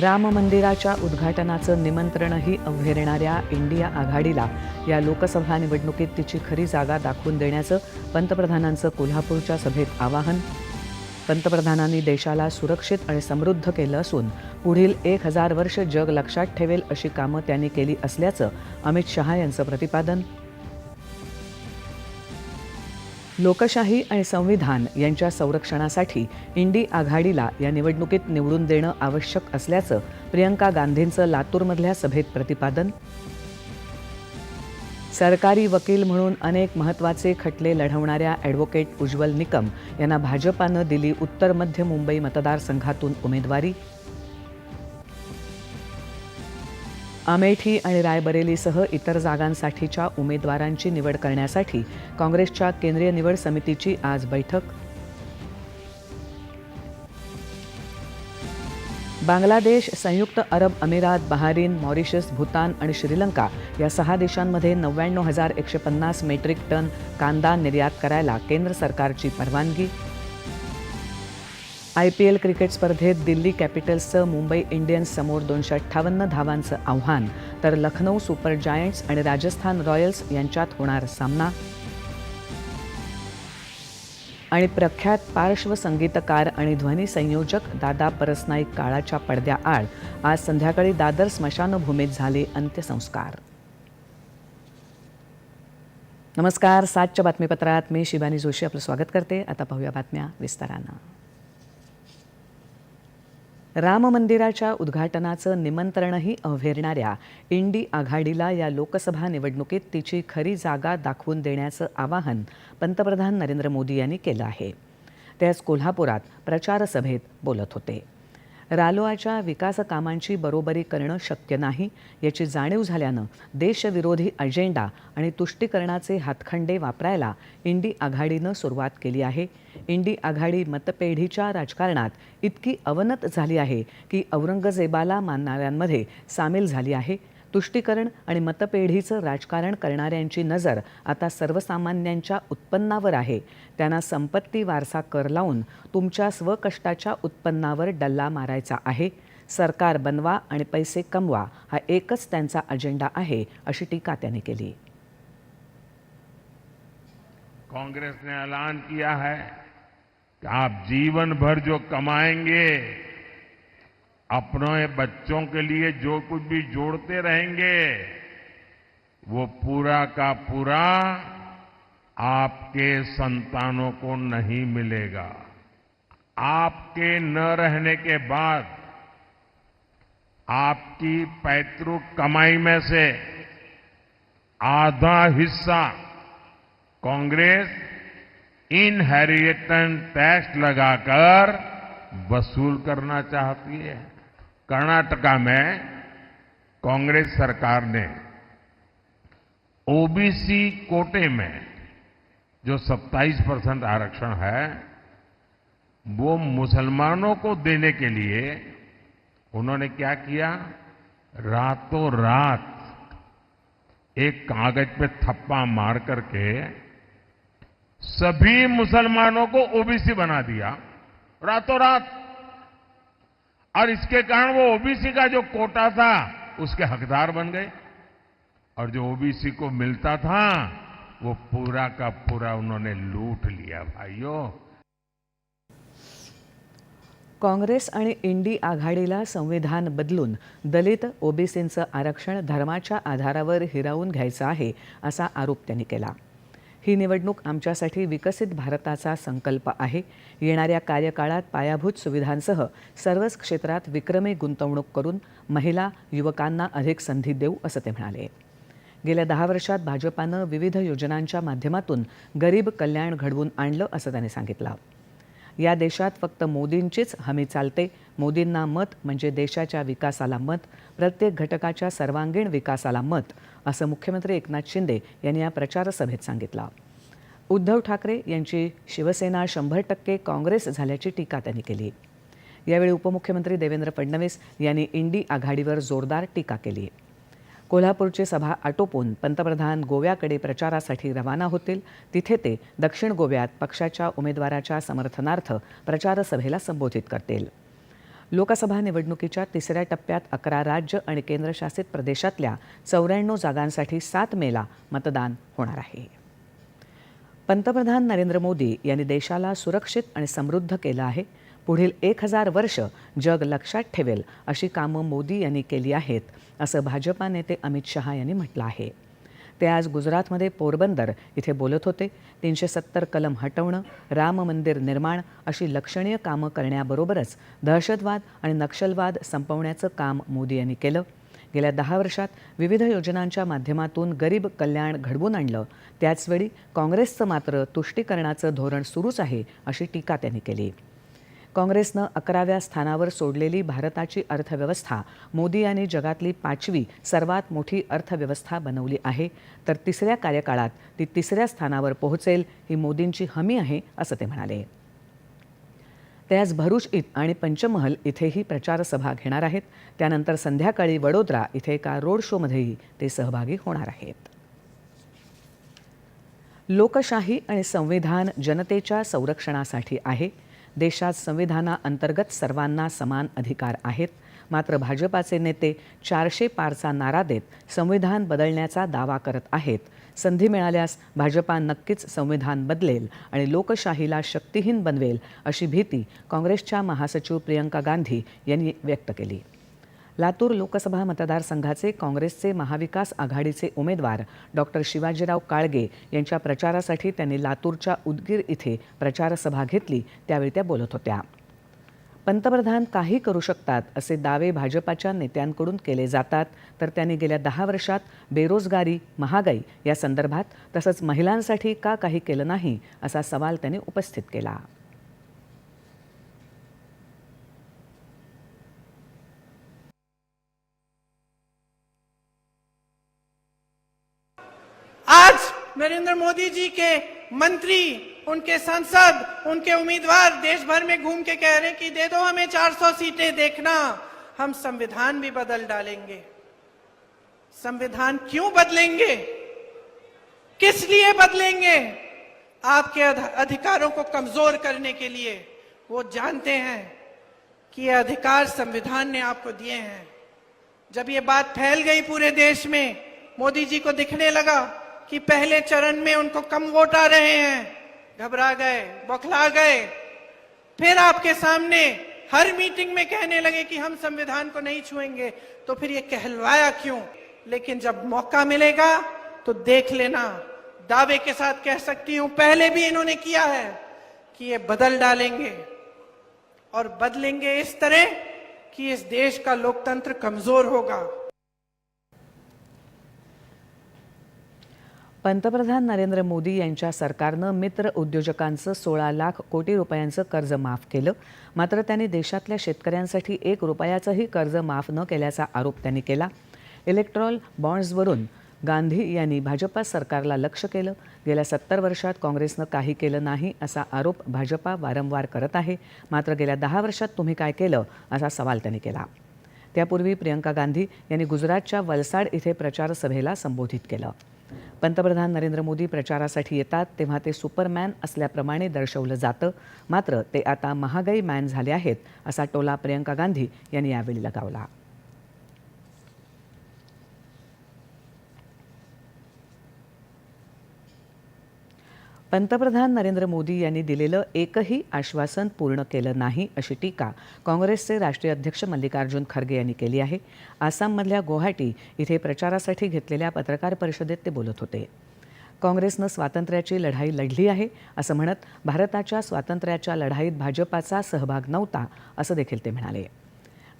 राम मंदिराच्या उद्घाटनाचं निमंत्रणही अवहेरणाऱ्या इंडिया आघाडीला. या लोकसभा निवडणुकीत तिची खरी जागा दाखवून देण्याचं पंतप्रधानांचं कोल्हापूरच्या सभेत आवाहन. पंतप्रधानांनी देशाला सुरक्षित आणि समृद्ध केलं असून पुढील एक हजार वर्ष जग लक्षात ठेवेल अशी कामं त्यांनी केली असल्याचं अमित शहा यांचं प्रतिपादन. लोकशाही आणि संविधान यांच्या संरक्षणासाठी इंडी आघाडीला या निवडणुकीत निवडून देणं आवश्यक असल्याचं प्रियंका गांधींचं लातूरमधल्या सभेत प्रतिपादन. सरकारी वकील म्हणून अनेक महत्त्वाचे खटले लढवणाऱ्या ॲडव्होकेट उज्ज्वल निकम यांना भाजपानं दिली उत्तर मध्य मुंबई मतदारसंघातून उमेदवारी. अमेठी आणि रायबरेलीसह इतर जागांसाठीच्या उमेदवारांची निवड करण्यासाठी काँग्रेसच्या केंद्रीय निवड समितीची आज बैठक. बांगलादेश संयुक्त अरब अमिरात बहारीन मॉरिशस भूतान आणि श्रीलंका या सहा देशांमध्ये नव्याण्णव हजार एकशे पन्नास मेट्रिक टन कांदा निर्यात करायला केंद्र सरकारची परवानगी. आय पी एल क्रिकेट स्पर्धेत दिल्ली कॅपिटल्सचं मुंबई इंडियन्स समोर दोनशे अठ्ठावन्न धावांचं आव्हान. तर लखनौ सुपर जायंट्स आणि राजस्थान रॉयल्स यांच्यात होणार सामना. आणि प्रख्यात पार्श्वसंगीतकार आणि ध्वनी संयोजक दादा परसनाईक काळाच्या पडद्याआड आज संध्याकाळी दादर स्मशानभूमीत झाले अंत्यसंस्कार. नमस्कार सातच्या बातमीपत्रात मी शिवानी जोशी आपलं स्वागत करते. आता पाहूया बातम्या विस्तारानं. राम मंदिराच्या उद्घाटनाचं निमंत्रणही अवहेरणाऱ्या इंडी आघाडीला या लोकसभा निवडणुकीत तिची खरी जागा दाखवून देण्याचं आवाहन पंतप्रधान नरेंद्र मोदी यांनी केलं आहे. ते आज कोल्हापुरात प्रचारसभेत बोलत होते. रालोआच्या विकास कामांची बरोबरी करणं शक्य नाही याची जाणीव झाल्यानं देशविरोधी अजेंडा आणि तुष्टीकरणाचे हातखंडे वापरायला इंडी आघाडीनं सुरुवात केली आहे. इंडी आघाडी मतपेढीच्या राजकारणात इतकी अवनत झाली आहे की औरंगजेबाला मानणाऱ्यांमध्ये सामील झाली आहे. तुष्टीकरण आणि मतपेढीचं राजकारण करणाऱ्यांची नजर आता सर्वसामान्यांच्या उत्पन्नावर आहे. त्यांना संपत्ती वारसा कर लावून तुमच्या स्वकष्टाच्या उत्पन्नावर डल्ला मारायचा आहे. सरकार बनवा आणि पैसे कमवा हा एकच त्यांचा अजेंडा आहे अशी टीका त्यांनी केली. कांग्रेस ने ऐलान किया है कि आप जीवन भर जो कमाएंगे अपने बच्चों के लिए जो कुछ भी जोड़ते रहेंगे, वो पूरा का पूरा आपके संतानों को नहीं मिलेगा। आपके न रहने के बाद आपकी पैतृक कमाई में से आधा हिस्सा कांग्रेस इनहेरिटेंस टैक्स लगाकर वसूल करना चाहती है। कर्नाटका में कांग्रेस सरकार ने ओबीसी कोटे में जो 27 परसेंट आरक्षण है, वो मुसलमानों को देने के लिए उन्होंने क्या किया? रातों रात एक कागज़ पे थप्पा मार करके सभी मुसलमानों को ओबीसी बना दिया। रातों रात और इसके कारण वो ओबीसी का जो कोटा था उसके हकदार बन गए। और जो ओबीसी को मिलता था वो पूरा का पूरा उन्होंने लूट लिया भाइयों। काँग्रेस आणि इंडी आघाडीला संविधान बदलून दलित ओबीसींचं आरक्षण धर्माच्या आधारावर हिरावून घ्यायचं आहे असा आरोप त्यांनी केला. ही निवडणूक आमच्यासाठी विकसित भारताचा संकल्प आहे. येणाऱ्या कार्यकाळात पायाभूत सुविधांसह सर्वच क्षेत्रात विक्रमी गुंतवणूक करून महिला युवकांना अधिक संधी देऊ असं ते म्हणाले. गेल्या दहा वर्षात भाजपानं विविध योजनांच्या माध्यमातून गरीब कल्याण घडवून आणलं असं त्यांनी सांगितलं. या देशात फक्त मोदींचीच हमी चालते. मोदींना मत म्हणजे देशाच्या विकासाला मत प्रत्येक घटकाच्या सर्वांगीण विकासाला मत असं मुख्यमंत्री एकनाथ शिंदे यांनी या प्रचारसभेत सांगितलं. उद्धव ठाकरे यांची शिवसेना शंभर टक्के काँग्रेस झाल्याची टीका त्यांनी केली. यावेळी उपमुख्यमंत्री देवेंद्र फडणवीस यांनी इंडी आघाडीवर जोरदार टीका केली. कोल्हापूरची सभा आटोपून पंतप्रधान गोव्याकडे प्रचारासाठी रवाना होतील तिथे ते दक्षिण गोव्यात पक्षाच्या उमेदवाराच्या समर्थनार्थ प्रचारसभेला संबोधित करतील. लोकसभा निवडणुकीच्या तिसऱ्या टप्प्यात अकरा राज्य आणि केंद्रशासित प्रदेशातल्या चौऱ्याण्णव जागांसाठी सात मेला मतदान होणार आहे. पंतप्रधान नरेंद्र मोदी यांनी देशाला सुरक्षित आणि समृद्ध केलं आहे. पुढील एक हजार वर्ष जग लक्षात ठेवेल अशी कामं मोदी यांनी केली आहेत असं भाजपा नेते अमित शहा यांनी म्हटलं आहे. ते आज गुजरातमध्ये पोरबंदर इथे बोलत होते. तीनशे सत्तर कलम हटवणं राम मंदिर निर्माण अशी लक्षणीय कामं करण्याबरोबरच दहशतवाद आणि नक्षलवाद संपवण्याचं काम मोदी यांनी केलं. गेल्या दहा वर्षात विविध योजनांच्या माध्यमातून गरीब कल्याण घडवून आणलं. त्याचवेळी काँग्रेसचं मात्र तुष्टीकरणाचं धोरण सुरूच आहे अशी टीका त्यांनी केली. काँग्रेसनं अकराव्या स्थानावर सोडलेली भारताची अर्थव्यवस्था मोदी यांनी जगातली पाचवी सर्वात मोठी अर्थव्यवस्था बनवली आहे तर तिसऱ्या कार्यकाळात ती तिसऱ्या स्थानावर पोहोचेल ही मोदींची हमी आहे असं ते म्हणाले. ते आज भरूच इत आणि पंचमहल इथेही प्रचारसभा घेणार आहेत. त्यानंतर संध्याकाळी वडोदरा इथे एका रोड शोमध्येही ते सहभागी होणार आहेत. लोकशाही आणि संविधान जनतेच्या संरक्षणासाठी आहे. देशात संविधानाअंतर्गत सर्वांना समान अधिकार आहेत. मात्र भाजपाचे नेते चारशे पारचा नारा देत संविधान बदलण्याचा दावा करत आहेत. संधी मिळाल्यास भाजपा नक्कीच संविधान बदलेल आणि लोकशाहीला शक्तिहीन बनवेल अशी भीती काँग्रेसच्या महासचिव प्रियंका गांधी यांनी व्यक्त केली. लातूर लोकसभा मतदारसंघाचे काँग्रेसचे महाविकास आघाडीचे उमेदवार डॉक्टर शिवाजीराव काळगे यांच्या प्रचारासाठी त्यांनी लातूरच्या उदगीर इथे प्रचारसभा घेतली त्यावेळी त्या बोलत होत्या. पंतप्रधान काही करू शकतात असे दावे भाजपाच्या नेत्यांकडून केले जातात तर त्यांनी गेल्या दहा वर्षात बेरोजगारी महागाई या संदर्भात तसंच महिलांसाठी का काही केलं नाही असा सवाल त्यांनी उपस्थित केला. नरेंद्र मोदी जी के मंत्री, उनके सांसद, उनके उम्मीदवार देश भर में घूम के कह रहे कि दे दो हमें 400 सीटें देखना। हम संविधान भी बदल डालेंगे। संविधान क्यों बदलेंगे? किस लिए बदलेंगे? आपके अधिकारों को कमज़ोर करने के लिए। वो जानते हैं कि ये अधिकार संविधान ने आपको दिए हैं। जब ये बात फैल गई पूरे देश में, मोदी जी को दिखने लगा कि पहले चरण में उनको कम वोट आ रहे हैं। घबरा गए, बौखला गए। फिर आपके सामने हर मीटिंग में कहने लगे कि हम संविधान को नहीं छुएँगे। तो फिर ये कहलवाया क्यों? लेकिन जब मौका मिलेगा तो देख लेना। दावे के साथ कह सकती हूँ, पहले भी इन्होंने किया है कि ये बदल डालेंगे। और बदलेंगे इस तरह कि इस देश का लोकतंत्र कमज़ोर होगा। पंतप्रधान नरेंद्र मोदी यांच्या सरकारनं मित्र उद्योजकांचं सोळा लाख कोटी रुपयांचं कर्ज माफ केलं. मात्र त्यांनी देशातल्या शेतकऱ्यांसाठी एक रुपयाचंही कर्ज माफ न केल्याचा आरोप त्यांनी केला. इलेक्ट्रॉल बॉन्ड्सवरून गांधी यांनी भाजपा सरकारला लक्ष केलं. गेल्या सत्तर वर्षात काँग्रेसनं काही केलं नाही असा आरोप भाजपा वारंवार करत आहे. मात्र गेल्या दहा वर्षात तुम्ही काय केलं असा सवाल त्यांनी केला. त्यापूर्वी प्रियंका गांधी यांनी गुजरातच्या वलसाड इथे प्रचारसभेला संबोधित केलं. पंतप्रधान नरेंद्र मोदी प्रचारासाठी येतात तेव्हा ते सुपरमॅन असल्याप्रमाणे दर्शवलं जातं. मात्र ते आता महागाई मॅन झाले आहेत असा टोला प्रियंका गांधी यांनी यावेळी लगावला. पंतप्रधान नरेंद्र मोदी यांनी दिलेलं एकही आश्वासन पूर्ण केलं नाही अशी टीका काँग्रेसचे राष्ट्रीय अध्यक्ष मल्लिकार्जुन खरगे यांनी केली आहे. आसाममधल्या गुवाहाटी इथे प्रचारासाठी घेतलेल्या पत्रकार परिषदेत ते बोलत होते. काँग्रेसनं स्वातंत्र्याची लढाई लढली आहे असं म्हणत भारताच्या स्वातंत्र्याच्या लढाईत भाजपाचा सहभाग नव्हता असं देखील ते म्हणाले.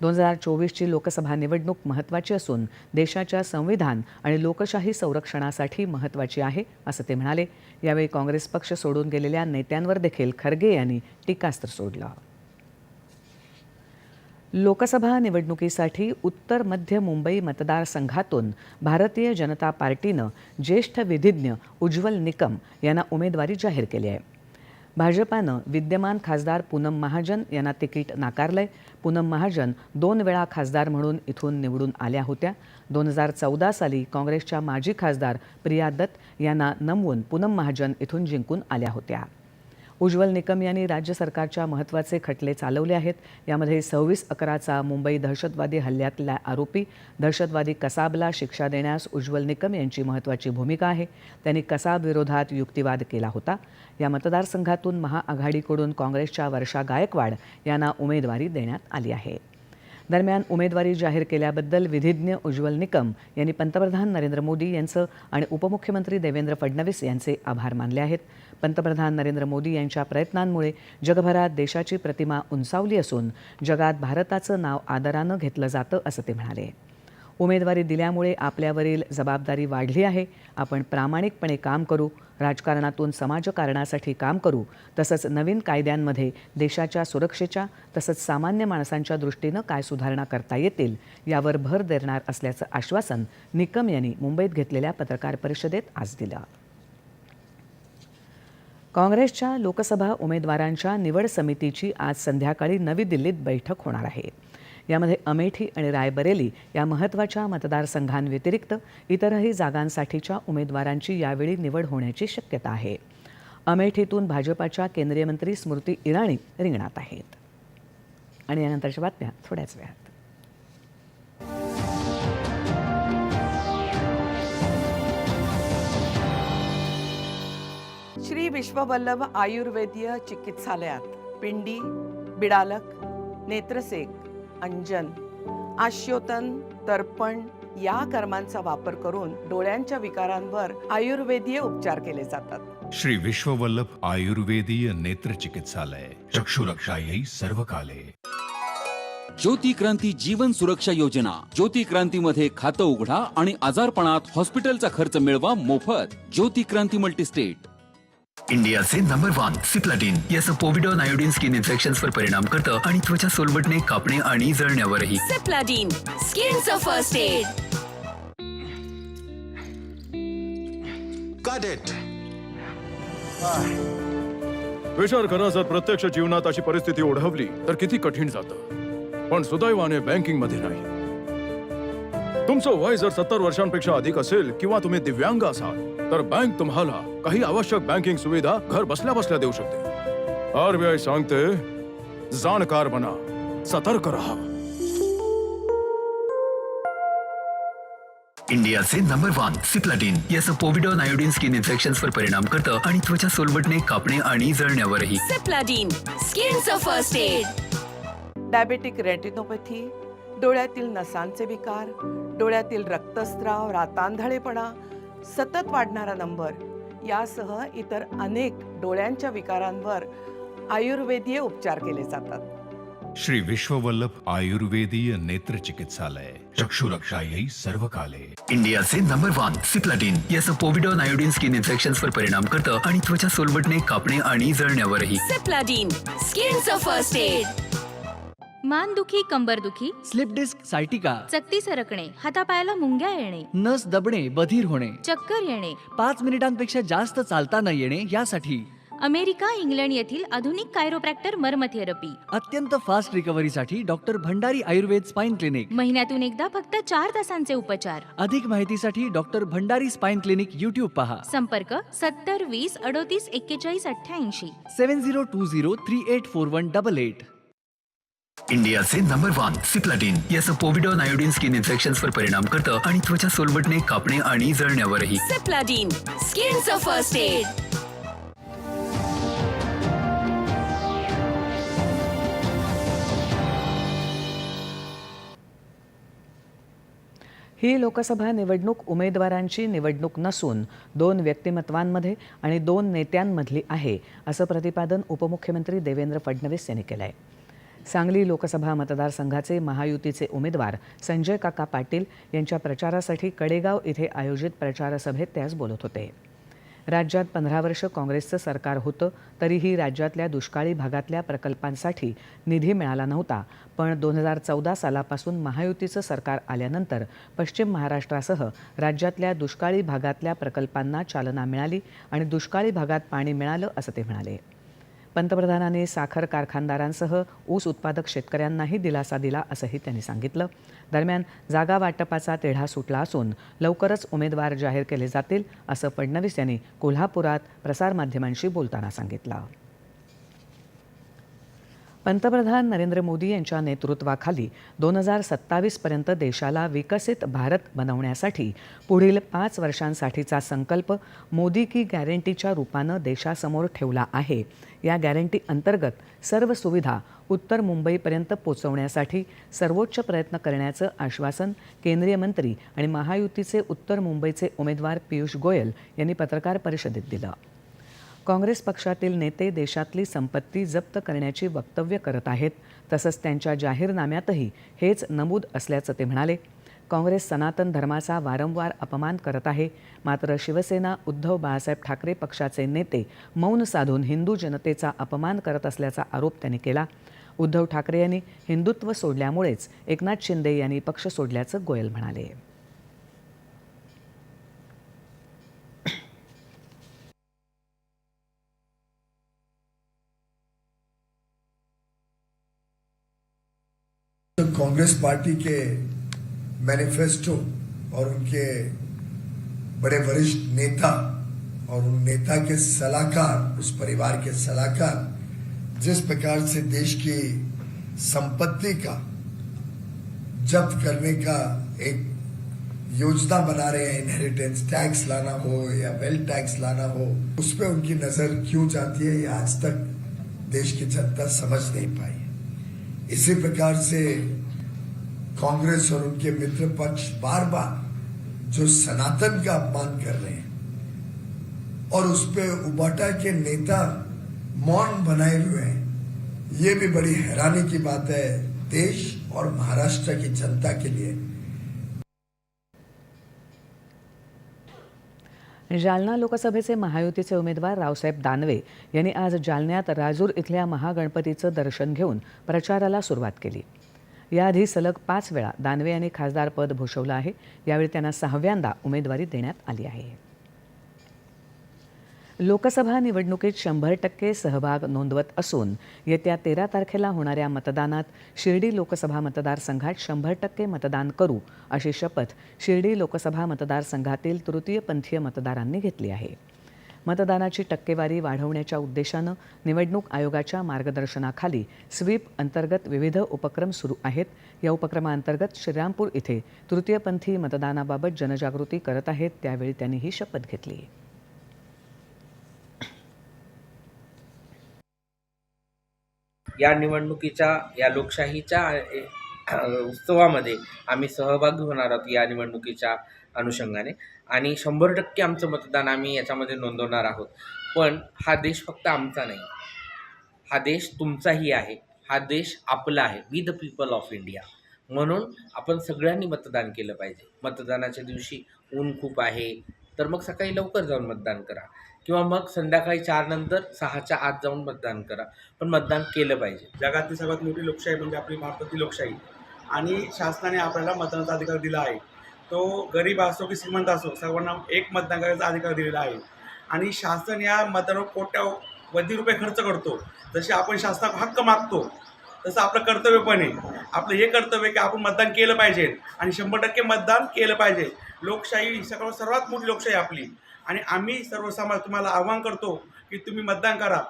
दोन हजार चोवीसची लोकसभा निवडणूक महत्त्वाची असून देशाच्या संविधान आणि लोकशाही संरक्षणासाठी महत्त्वाची आहे असं ते म्हणाले. यावेळी काँग्रेस पक्ष सोडून गेलेल्या नेत्यांवर देखील खरगे यांनी टीकास्त्र सोडलं. लोकसभा निवडणुकीसाठी उत्तर मध्य मुंबई मतदारसंघातून भारतीय जनता पार्टीनं ज्येष्ठ विधिज्ञ उज्ज्वल निकम यांना उमेदवारी जाहीर केली आहे. भाजपानं विद्यमान खासदार पूनम महाजन यांना तिकीट नाकारलंय. पूनम महाजन दोन वेळा खासदार म्हणून इथून निवडून आल्या होत्या. दोन हजार चौदा साली काँग्रेसच्या माजी खासदार प्रिया दत्त यांना नमवून पूनम महाजन इथून जिंकून आल्या होत्या. उज्ज्वल निकम यांनी राज्य सरकारच्या महत्त्वाचे खटले चालवले आहेत. यामध्ये सव्वीस अकराचा मुंबई दहशतवादी हल्ल्यातला आरोपी दहशतवादी कसाबला शिक्षा देण्यास उज्ज्वल निकम यांची महत्त्वाची भूमिका आहे. त्यांनी कसाब विरोधात युक्तिवाद केला होता. या मतदारसंघातून महाआघाडीकडून काँग्रेसच्या वर्षा गायकवाड यांना उमेदवारी देण्यात आली आहे. दरम्यान उमेदवारी जाहीर केल्याबद्दल विधिज्ञ उज्ज्वल निकम यांनी पंतप्रधान नरेंद्र मोदी यांचं आणि उपमुख्यमंत्री देवेंद्र फडणवीस यांचे आभार मानले आहेत. पंतप्रधान नरेंद्र मोदी यांच्या प्रयत्नांमुळे जगभरात देशाची प्रतिमा उंचावली असून जगात भारताचं नाव आदरानं घेतलं जातं असं ते म्हणाले. उमेदवारी दिल्यामुळे आपल्यावरील जबाबदारी वाढली आहे. आपण प्रामाणिकपणे काम करू राजकारणातून समाजकारणासाठी काम करू तसंच नवीन कायद्यांमध्ये देशाच्या सुरक्षेच्या तसंच सामान्य माणसांच्या दृष्टीनं काय सुधारणा करता येतील यावर भर देणार असल्याचं आश्वासन निकम यांनी मुंबईत घेतलेल्या पत्रकार परिषदेत आज दिलं. काँग्रेसच्या लोकसभा उमेदवारांच्या निवड समितीची आज संध्याकाळी नवी दिल्लीत बैठक होणार आहे. यामध्ये अमेठी आणि रायबरेली या महत्त्वाच्या मतदारसंघांव्यतिरिक्त इतरही जागांसाठीच्या उमेदवारांची यावेळी निवड होण्याची शक्यता आहे. अमेठीतून भाजपाच्या केंद्रीय मंत्री स्मृती इराणी रिंगणात आहेत. आणि यानंतरच्या बातम्या थोड्याच वेळात. श्री विश्ववल्लभ आयुर्वेदीय चिकित्सालयात पिंडी बिडालक नेत्रसेक अंजन आश्योतन तर्पण या कर्मांचा वापर करून डोळ्यांच्या विकारांवर आयुर्वेदीय उपचार केले जातात. श्री विश्ववल्लभ आयुर्वेदीय नेत्र चिकित्सालय चक्षुरक्षा येई सर्व काले ज्योती क्रांती जीवन सुरक्षा योजना ज्योती क्रांतीमध्ये खातं उघडा आणि आजारपणात हॉस्पिटलचा खर्च मिळवा मोफत. ज्योती क्रांती मल्टीस्टेट. इंडिया से नंबर वन सिप्लाटिन याचं पोविडॉन आयोडीन स्किन इन्फेक्शन्स वर परिणाम करतं आणि त्वचा सोलवटणे कापणे आणि जळण्यावरही first aid. Got it. विचार करा जर प्रत्यक्ष जीवनात अशी परिस्थिती ओढवली तर किती कठीण जातं पण सुदैवाने बँकिंगमध्ये नाही तुमचं वय जर सत्तर वर्षांपेक्षा अधिक असेल किंवा तुम्ही दिव्यांग असाल तर बँक तुम्हाला काही आवश्यक बँकिंग सुविधा घर बसल्या बसल्या देऊ शकते. आरबीआय सांगते जाणकार बना सतर्क रहा. इंडियाचे नंबर वन सिप्लाटिन याचं पोविडॉन आयोडीन स्किन इन्फेक्शन्स वर परिणाम करतं आणि त्वचा सोलवटणे कापणे आणि जळण्यावरही. Skin's a first aid. Diabetic retinopathy डोळ्यातील नसांचे विकार डोळ्यातील रक्तस्राव रातांधळेपणा सतत वाढणारा नंबर. यासह इतर अनेक डोळ्यांच्या विकारांवर आयुर्वेदीय उपचार केले जातात. श्री विश्ववल्लभ आयुर्वेदीय नेत्र चिकित्सालय चक्षुरक्षा येई सर्व काले इंडियाचे नंबर वन सिप्लाटिन याचं पोविडॉन आयोडीन स्किन इन्फेक्शन्स वर परिणाम करतं आणि त्वचा सोलवटणे कापणे आणि जळण्यावरही. Skin's a first aid. मानदुखी कंबरदुखी स्लिप डिस्क सायटिका चकती सरकणे हातापायाला मुंग्या येणे नस दबणे बधीर होणे चक्कर येणे. पाच मिनिटांपेक्षा जास्त चालता न येणे यासाठी. अमेरिका इंग्लंड येथील आधुनिक कायरोप्रॅक्टर मर्मथेरपी अत्यंत fast रिकव्हरीसाठी doctor Bhandari Ayurveda spine clinic महिन्यातून एकदा फक्त चार तासांचे उपचार. अधिक माहितीसाठी doctor Bhandari spine clinic YouTube पहा. संपर्क सत्तर वीस अडोतीस एक्केचाळीस अठ्ठ्याऐंशी. Seven zero two zero three eight four one double eight. इंडियाचे नंबर वन सिप्लाटिन याचं पोविडॉन आयोडीन स्किन इन्फेक्शन्स वर परिणाम करतं आणि त्वचा सोलवटणे कापणे आणि जळण्यावरही skin's a first aid. ही लोकसभा निवडणूक उमेदवारांची निवडणूक नसून दोन व्यक्तिमत्वांमध्ये आणि दोन नेत्यांमधली आहे असं प्रतिपादन उपमुख्यमंत्री देवेंद्र फडणवीस यांनी केलं आहे सांगली लोकसभा मतदारसंघाचे महायुतीचे उमेदवार संजय काका पाटील यांच्या प्रचारासाठी कडेगाव इथे आयोजित प्रचारसभेत ते आज बोलत होते. राज्यात पंधरा वर्ष काँग्रेसचं सरकार होतं तरीही राज्यातल्या दुष्काळी भागातल्या प्रकल्पांसाठी निधी मिळाला नव्हता. पण दोन हजार चौदा सालापासून महायुतीचं सरकार आल्यानंतर पश्चिम महाराष्ट्रासह राज्यातल्या दुष्काळी भागातल्या प्रकल्पांना चालना मिळाली आणि दुष्काळी भागात पाणी मिळालं असं ते म्हणाले. पंतप्रधानांनी साखर कारखानदारांसह ऊस उत्पादक शेतकऱ्यांनाही दिलासा दिला असंही त्यांनी सांगितलं. दरम्यान जागा वाटपाचा तेढा सुटला असून लवकरच उमेदवार जाहीर केले जातील असं फडणवीस यांनी कोल्हापुरात प्रसारमाध्यमांशी बोलताना सांगितलं. पंतप्रधान नरेंद्र मोदी यांच्या नेतृत्वाखाली दोन हजार सत्तावीसपर्यंत देशाला विकसित भारत बनवण्यासाठी पुढील पाच वर्षांसाठीचा संकल्प मोदी की गॅरंटीच्या रूपानं देशासमोर ठेवला आहे. या गॅरंटी अंतर्गत सर्व सुविधा उत्तर मुंबईपर्यंत पोचवण्यासाठी सर्वोच्च प्रयत्न करण्याचं आश्वासन केंद्रीय मंत्री आणि महायुतीचे उत्तर मुंबईचे उमेदवार पियुष गोयल यांनी पत्रकार परिषदेत दिलं. काँग्रेस पक्षातील नेते देशातली संपत्ती जप्त करण्याची वक्तव्य करत आहेत. तसंच त्यांच्या जाहीरनाम्यातही हेच नमूद असल्याचं ते म्हणाले. काँग्रेस सनातन धर्माचा वारंवार अपमान करत आहे. मात्र शिवसेना उद्धव बाळासाहेब ठाकरे पक्षाचे नेते मौन साधून हिंदू जनतेचा अपमान करत असल्याचा आरोप त्यांनी केला. उद्धव ठाकरे यांनी हिंदुत्व सोडल्यामुळेच एकनाथ शिंदे यांनी पक्ष सोडल्याचं गोयल म्हणाले. तो कांग्रेस पार्टी के मैनिफेस्टो और उनके बड़े वरिष्ठ नेता और उन नेता के सलाहकार, उस परिवार के सलाहकार, जिस प्रकार से देश की संपत्ति का जब्त करने का एक योजना बना रहे हैं इनहेरिटेंस टैक्स लाना हो या वेल्थ टैक्स लाना हो, उस पर उनकी नज़र क्यों जाती है, ये आज तक देश की जनता समझ नहीं पाई। इसी प्रकार से कांग्रेस और उनके मित्र पक्ष बार बार जो सनातन का अपमान कर रहे हैं और उस पर उबाटा के नेता मौन बनाए हुए हैं, ये भी बड़ी हैरानी की बात है देश और महाराष्ट्र की जनता के लिए। जालना लोकसभेचे महायुतीचे उमेदवार रावसाहेब दानवे यांनी आज जालन्यात राजूर इथल्या महागणपतीचं दर्शन घेऊन प्रचाराला सुरुवात केली. याआधी सलग पाच वेळा दानवे यांनी खासदारपद भूषवलं आहे. यावेळी त्यांना सहाव्यांदा उमेदवारी देण्यात आली आहे. लोकसभा निवडणुकीत शंभर टक्के सहभाग नोंदवत असून येत्या तेरा तारखेला होणाऱ्या मतदानात शिर्डी लोकसभा मतदारसंघात शंभर टक्के मतदान करू अशी शपथ शिर्डी लोकसभा मतदारसंघातील तृतीयपंथीय मतदारांनी घेतली आहे. मतदानाची टक्केवारी वाढवण्याच्या उद्देशानं निवडणूक आयोगाच्या मार्गदर्शनाखाली स्वीप अंतर्गत विविध उपक्रम सुरू आहेत. या उपक्रमाअंतर्गत श्रीरामपूर इथे तृतीयपंथी मतदानाबाबत जनजागृती करत आहेत. त्यावेळी त्यांनी ही शपथ घेतली. या निवडणुकीच्या या लोकशाहीच्या उत्सवामध्ये आम्ही सहभागी होणार आहोत या निवडणुकीच्या अनुषंगाने. आणि शंभर टक्के आमचं मतदान आम्ही याच्यामध्ये नोंदवणार आहोत. पण हा देश फक्त आमचा नाही. हा देश तुमचाही आहे. हा देश आपला आहे. We the people of India म्हणून आपण सगळ्यांनी मतदान केलं पाहिजे. मतदानाच्या दिवशी ऊन खूप आहे. तर मग सकाळी लवकर जाऊन मतदान करा. किंवा मग संध्याकाळी चार नंतर सहाच्या आत जाऊन मतदान करा. पण मतदान केलं पाहिजे. जगातली सर्वात मोठी लोकशाही म्हणजे आपली भारतातील लोकशाही. आणि शासनाने आपल्याला मतदानाचा अधिकार दिला आहे. तो गरीब असो की श्रीमंत असो सर्वांना एक मतदान करायचा अधिकार दिलेला आहे. आणि शासन या मतदानावर कोट्यावधी रुपये खर्च करतो. जसे आपण शासनाक हक्क मागतो तसं आपलं कर्तव्य पण आहे. आपलं हे कर्तव्य की आपण मतदान केलं पाहिजे. आणि शंभर टक्के मतदान केलं पाहिजे. लोकशाही ही सर्वात मोठी लोकशाही आपली. आणि आम्ही सर्वसामान्य तुम्हाला आव्हान करतो की तुम्ही मतदान करा.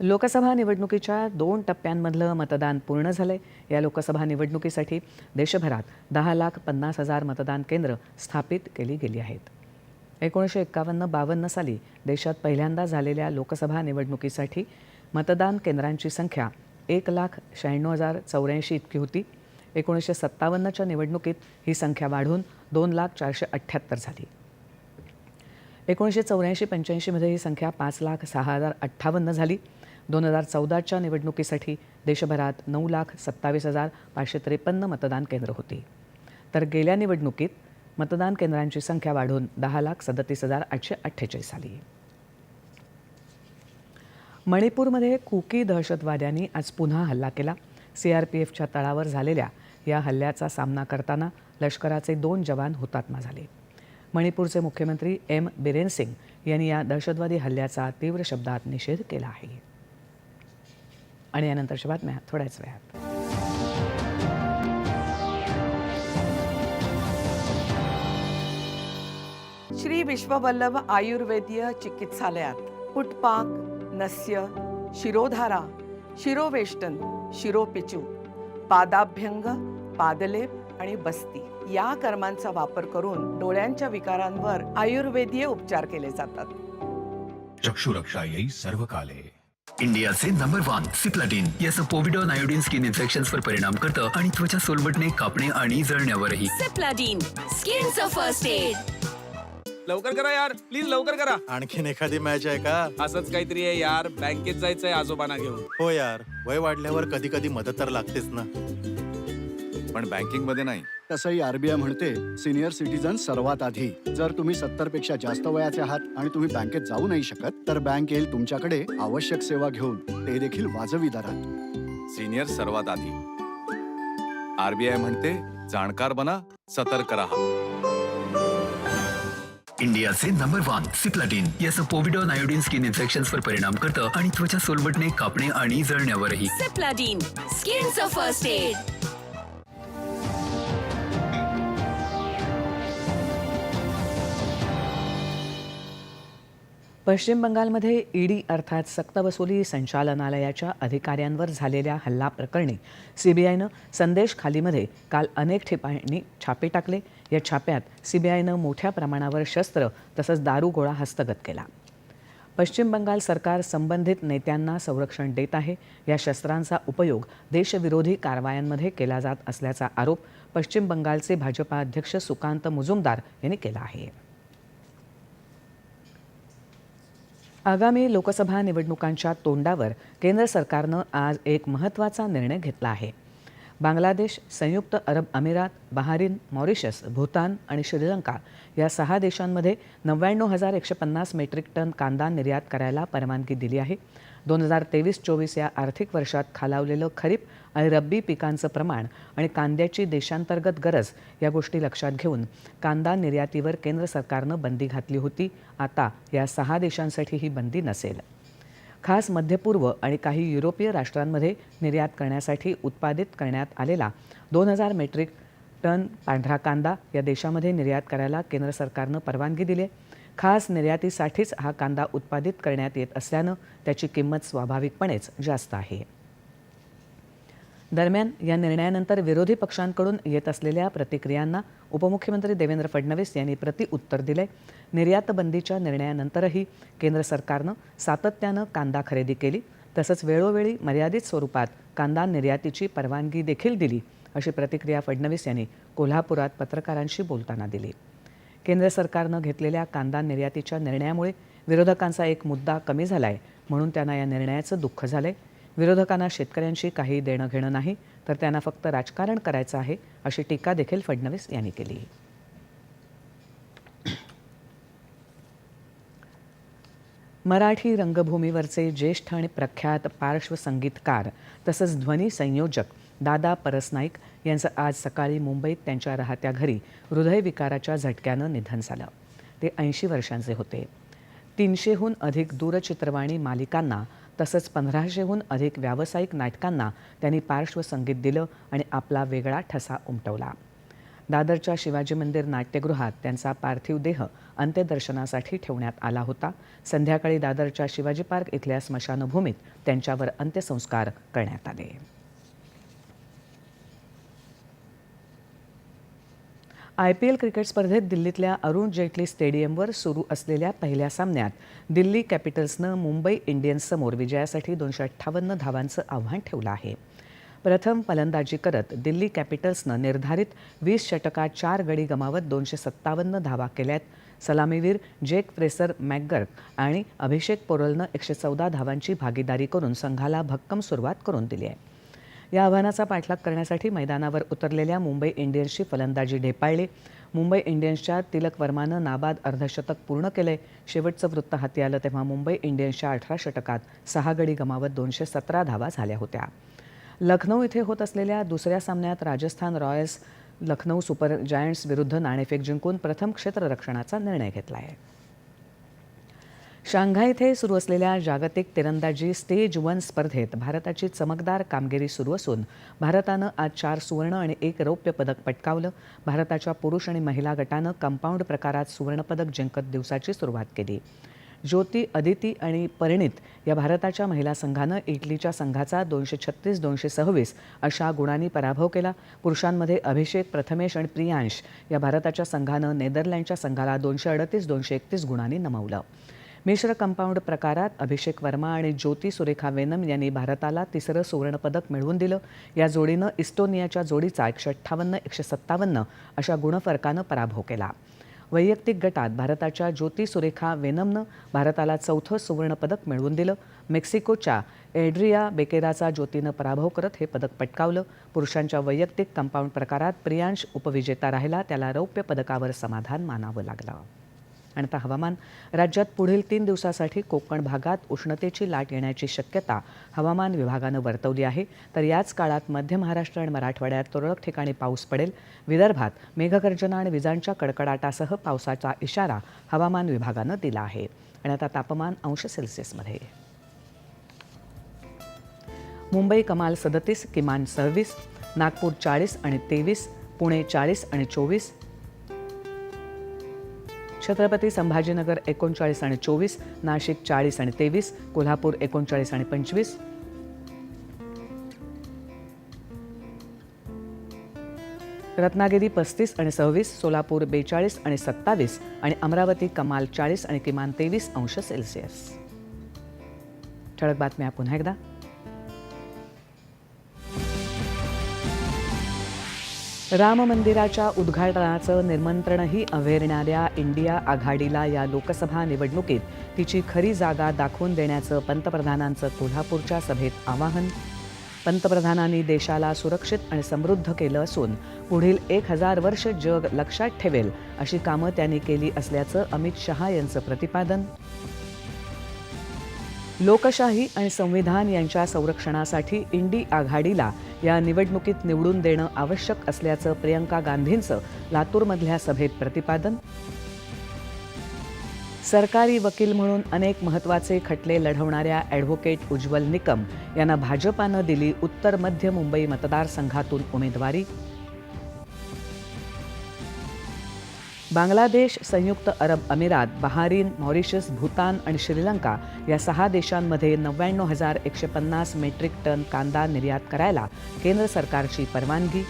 लोकसभा निवडणुकीच्या दोन टप्प्यांमधलं मतदान पूर्ण झालंय. या लोकसभा निवडणुकीसाठी देशभरात दहा लाख पन्नास हजार मतदान केंद्र स्थापित केली गेली आहेत. एकोणीसशे एकावन्न बावन्न साली देशात पहिल्यांदा झालेल्या लोकसभा निवडणुकीसाठी मतदान केंद्रांची संख्या एक लाख शहाण्णव हजार चौऱ्याऐंशी इतकी होती. एकोणीसशे सत्तावन्नच्या निवडणुकीत ही संख्या वाढून दोन लाख चारशे अठ्ठ्याहत्तर झाली. एकोणीसशे चौऱ्याऐंशी पंच्याऐंशीमध्ये ही संख्या पाच लाख सहा हजार अठ्ठावन्न झाली. दोन हजार चौदाच्या निवडणुकीसाठी देशभरात नऊ लाख सत्तावीस हजार पाचशे त्रेपन्न मतदान केंद्र होती. तर गेल्या निवडणुकीत मतदान केंद्रांची संख्या वाढून दहा लाख सदतीस हजार आठशे अठ्ठेचाळीस झाली. मणिपूरमध्ये कुकी दहशतवाद्यांनी आज पुन्हा हल्ला केला. सीआरपीएफच्या तळावर झालेल्या या हल्ल्याचा सामना करताना लष्कराचे दोन जवान हुतात्मा झाले. मणिपूरचे मुख्यमंत्री एम. बिरेन सिंग यांनी या दहशतवादी हल्ल्याचा तीव्र शब्दात निषेध केला आहे. आणि यानंतरच्या बातम्या थोड्याच वेळात. श्री विश्ववल्लभ आयुर्वेदीय चिकित्सालयात पुटपाक नस्य शिरोधारा शिरोवेष्टन शिरोपिचू पादाभ्यंग पादलेप आणि बस्ती या कर्मांचा वापर करून डोळ्यांच्या विकारांवर आयुर्वेदीय उपचार केले जातात. चक्षुरक्षायै सर्व काले इंडियाचे नंबर वन सिप्लाटिन याचं पोविडॉन आयोडीन स्किन इन्फेक्शन्सवर परिणाम करतं आणि त्वचा सोलवटणे कापणे आणि जळण्यावरही. सिप्लाडीन स्किनचं फर्स्ट एड लवकर करा यार प्लीज लवकर करा. आणखीन एखादी मॅच आहे का? असंच काहीतरी आहे यार बँकेत जायचंय आजोबांना घेऊन. हो यार वय वाढल्यावर कधी कधी मदत तर लागतेच ना. पण बँकिंगमध्ये नाही. तसंही आरबीआय म्हणते सिनियर सिटीजन सर्वात आधी. जर तुम्ही सत्तरपेक्षा जास्त वयाचे आहात आणि तुम्ही बँकेत जाऊ नाही शकत तर बँक येईल तुमच्याकडे आवश्यक सेवा घेऊन. ते देखील वाजवी दरात. सिनियर सर्वात आधी. आरबीआय म्हणते जाणकार बना सतर्क राहा. इंडियाचे नंबर वन सिप्लाटिन. याचं पोविडॉन आयोडीन स्किन इन्फेक्शन्सवर परिणाम करतं आणि त्वचा सोलवटणे कापणे आणि जळण्यावरही. सिप्लाडीन स्किनचं फर्स्ट एड पश्चिम बंगालमध्ये ईडी अर्थात सक्तवसुली संचालनालयाच्या अधिकाऱ्यांवर झालेल्या हल्ला प्रकरणी सीबीआयनं संदेश खालीमध्ये काल अनेक ठिकाणी छापे टाकले. या छाप्यात सीबीआयनं मोठ्या प्रमाणावर शस्त्र तसंच दारुगोळा हस्तगत केला. पश्चिम बंगाल सरकार संबंधित नेत्यांना संरक्षण देत आहे. या शस्त्रांचा उपयोग देशविरोधी कारवायांमध्ये केला जात असल्याचा आरोप पश्चिम बंगालचे भाजपा अध्यक्ष सुकांत मुजुमदार यांनी केला आहे. आगामी लोकसभा निवडणुकांच्या तोंडावर केंद्र सरकारनं आज एक महत्त्वाचा निर्णय घेतला आहे. बांगलादेश संयुक्त अरब अमिरात बहारीन मॉरिशस भूतान आणि श्रीलंका या सहा देशांमध्ये नव्याण्णव हजार एकशे पन्नास मेट्रिक टन कांदा निर्यात करायला परवानगी दिली आहे. दोन हजार तेवीस चोवीस या आर्थिक वर्षात खालावलेलं खरीप आणि रब्बी पिकांचं प्रमाण आणि कांद्याची देशांतर्गत गरज या गोष्टी लक्षात घेऊन कांदा निर्यातीवर केंद्र सरकारनं बंदी घातली होती. आता या सहा देशांसाठी ही बंदी नसेल. खास मध्यपूर्व आणि काही युरोपीय राष्ट्रांमध्ये निर्यात करण्यासाठी उत्पादित करण्यात आलेला दोन हजार मेट्रिक टन पांढरा कांदा या देशामध्ये निर्यात करायला केंद्र सरकारनं परवानगी दिली आहे. खास निर्यातीसाठीच हा कांदा उत्पादित करण्यात येत असल्यानं त्याची किंमत स्वाभाविकपणेच जास्त आहे. दरम्यान या निर्णयानंतर विरोधी पक्षांकडून येत असलेल्या प्रतिक्रियांना उपमुख्यमंत्री देवेंद्र फडणवीस यांनी प्रतिउत्तर दिले निर्यातबंदीच्या निर्णयानंतरही केंद्र सरकारनं सातत्यानं कांदा खरेदी केली तसंच वेळोवेळी मर्यादित स्वरूपात कांदा निर्यातीची परवानगी देखील दिली अशी प्रतिक्रिया फडणवीस यांनी कोल्हापुरात पत्रकारांशी बोलताना दिली. केंद्र सरकारनं घेतलेल्या कांदा निर्यातीच्या निर्णयामुळे विरोधकांचा एक मुद्दा कमी झाला आहे म्हणून त्यांना या निर्णयाचं दुःख झालं आहे विरोधकांना शेतकऱ्यांशी काही देणं घेणं नाही तर त्यांना फक्त राजकारण करायचं आहे अशी टीका देखील फडणवीस यांनी केली. मराठी रंगभूमीवरचे ज्येष्ठ आणि प्रख्यात पार्श्वसंगीतकार तसंच ध्वनी संयोजक दादा परसनाईक यांचं आज सकाळी मुंबईत त्यांच्या राहत्या घरी हृदयविकाराच्या झटक्यानं निधन झालं. ते ऐंशी वर्षांचे होते. तीनशेहून अधिक दूरचित्रवाणी मालिकांना तसंच पंधराशेहून अधिक व्यावसायिक नाटकांना त्यांनी पार्श्वसंगीत दिलं आणि आपला वेगळा ठसा उमटवला. दादरच्या शिवाजी मंदिर नाट्यगृहात त्यांचा पार्थिव देह अंत्यदर्शनासाठी ठेवण्यात आला होता. संध्याकाळी दादरच्या शिवाजी पार्क इथल्या स्मशानभूमीत त्यांच्यावर अंत्यसंस्कार करण्यात आले. आय पी एल क्रिकेट स्पर्धेत दिल्लीतल्या अरुण जेटली स्टेडियमवर सुरू असलेल्या पहिल्या सामन्यात दिल्ली कॅपिटल्सनं मुंबई इंडियन्ससमोर विजयासाठी दोनशे अठ्ठावन्न धावांचं आव्हान ठेवलं आहे. प्रथम फलंदाजी करत दिल्ली कॅपिटल्सनं निर्धारित वीस षटकात चार गडी गमावत दोनशे सत्तावन्न धावा केल्यात. सलामीवीर जेक फ्रेसर मॅकगर्क आणि अभिषेक पोरलनं एकशे चौदा धावांची भागीदारी करून संघाला भक्कम सुरुवात करून दिली आहे. या आव्हानाचा पाठलाग करण्यासाठी मैदानावर उतरलेल्या मुंबई इंडियन्सची फलंदाजी ढेपाळली. मुंबई इंडियन्सच्या तिलक वर्मानं नाबाद अर्धशतक पूर्ण केलंय. शेवटचं वृत्त हाती आलं तेव्हा मुंबई इंडियन्सच्या अठरा षटकात सहा गडी गमावत दोनशे सतरा धावा झाल्या होत्या. लखनौ इथे होत असलेल्या दुसऱ्या सामन्यात Rajasthan royals Lucknow super giants विरुद्ध नाणेफेक जिंकून प्रथम क्षेत्ररक्षणाचा निर्णय घेतला आहे शांघाय इथे सुरू असलेल्या जागतिक तिरंदाजी स्टेज वन स्पर्धेत भारताची चमकदार कामगिरी सुरू असून भारतानं आज चार सुवर्ण आणि एक रौप्य पदक पटकावलं. भारताच्या पुरुष आणि महिला गटानं कंपाऊंड प्रकारात सुवर्णपदक जिंकत दिवसाची सुरुवात केली. ज्योती अदिती आणि परिणित या भारताच्या महिला संघानं इटलीच्या संघाचा दोनशे छत्तीस दोनशे सव्वीस अशा गुणांनी पराभव केला. पुरुषांमध्ये अभिषेक प्रथमेश आणि प्रियांश या भारताच्या संघानं नेदरलँडच्या संघाला दोनशे अडतीस दोनशे एकतीस गुणांनी नमवलं. मिश्र कंपाऊंड प्रकारात अभिषेक वर्मा आणि ज्योती सुरेखा वेनम यांनी भारताला तिसरं सुवर्णपदक मिळवून दिलं. या जोडीनं इस्टोनियाच्या जोडीचा एकशे अठ्ठावन्न एकशे सत्तावन्न अशा गुणफरकानं पराभव केला. वैयक्तिक गटात भारताच्या ज्योती सुरेखा वेनमनं भारताला चौथं सुवर्णपदक मिळवून दिलं. मेक्सिकोच्या एड्रिया बेकेराचा ज्योतीनं पराभव करत हे पदक पटकावलं. पुरुषांच्या वैयक्तिक कंपाऊंड प्रकारात प्रियांश उपविजेता राहिला. त्याला रौप्य पदकावर समाधान मानावं लागलं. आणि आता हवामान. राज्यात पुढील तीन दिवसासाठी कोकण भागात उष्णतेची लाट येण्याची शक्यता हवामान विभागानं वर्तवली आहे. तर याच काळात मध्य महाराष्ट्र आणि मराठवाड्यात तुरळक ठिकाणी पाऊस पडेल. विदर्भात मेघगर्जना आणि विजांच्या कडकडाटासह पावसाचा इशारा हवामान विभागानं दिला आहे. आणि आता तापमान अंश सेल्सिअसमध्ये. मुंबई कमाल सदतीस किमान सव्वीस नागपूर चाळीस आणि तेवीस पुणे चाळीस आणि चोवीस छत्रपती संभाजीनगर एकोणचाळीस आणि चोवीस नाशिक चाळीस आणि तेवीस कोल्हापूर एकोणचाळीस आणि पंचवीस. रत्नागिरी पस्तीस आणि सव्वीस सोलापूर बेचाळीस आणि सत्तावीस आणि अमरावती कमाल चाळीस आणि किमान तेवीस अंश सेल्सिअस. ठळक बातम्या पुन्हा एकदा. राम मंदिराच्या उद्घाटनाचं निमंत्रणही अव्हेरणाऱ्या इंडिया आघाडीला या लोकसभा निवडणुकीत तिची खरी जागा दाखवून देण्याचं पंतप्रधानांचं कोल्हापूरच्या सभेत आवाहन. पंतप्रधानांनी देशाला सुरक्षित आणि समृद्ध केलं असून पुढील एक हजार वर्ष जग लक्षात ठेवेल अशी कामं त्यांनी केली असल्याचं अमित शहा यांचं प्रतिपादन. लोकशाही आणि संविधान यांच्या संरक्षणासाठी इंडी आघाडीला या निवडणुकीत निवडून देणं आवश्यक असल्याचं प्रियंका गांधींचं लातूरमधल्या सभेत प्रतिपादन. सरकारी वकील म्हणून अनेक महत्त्वाचे खटले लढवणाऱ्या ॲडव्होकेट उज्ज्वल निकम यांना भाजपानं दिली उत्तर मध्य मुंबई मतदारसंघातून उमेदवारी. बांगलादेश संयुक्त अरब अमिरात बहारीन मॉरिशस भूतान आणि श्रीलंका या सहा देशांमध्ये नव्याण्णव हजार एकशे पन्नास मेट्रिक टन कांदा निर्यात करायला केंद्र सरकारची परवानगी.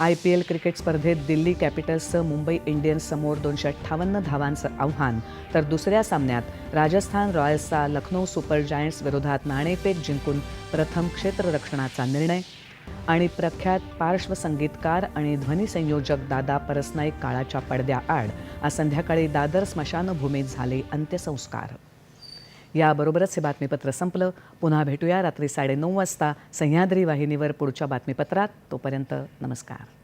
आय पी एल क्रिकेट स्पर्धेत दिल्ली कॅपिटल्सचं मुंबई इंडियन्ससमोर दोनशे अठ्ठावन्न धावांचं आव्हान तर दुसऱ्या सामन्यात राजस्थान रॉयल्सचा लखनौ सुपर जायंट्स विरोधात नाणेफेक जिंकून प्रथम क्षेत्ररक्षणाचा निर्णय. आणि प्रख्यात पार्श्वसंगीतकार आणि ध्वनिसंयोजक दादा परसनाईक काळाच्या पडद्याआड आज संध्याकाळी दादर स्मशानभूमीत झाले अंत्यसंस्कार. याबरोबरच हे बातमीपत्र संपलं. पुन्हा भेटूया रात्री साडेनऊ वाजता. सह्याद्री वाहिनीवर पुढच्या बातमीपत्रात. तोपर्यंत नमस्कार.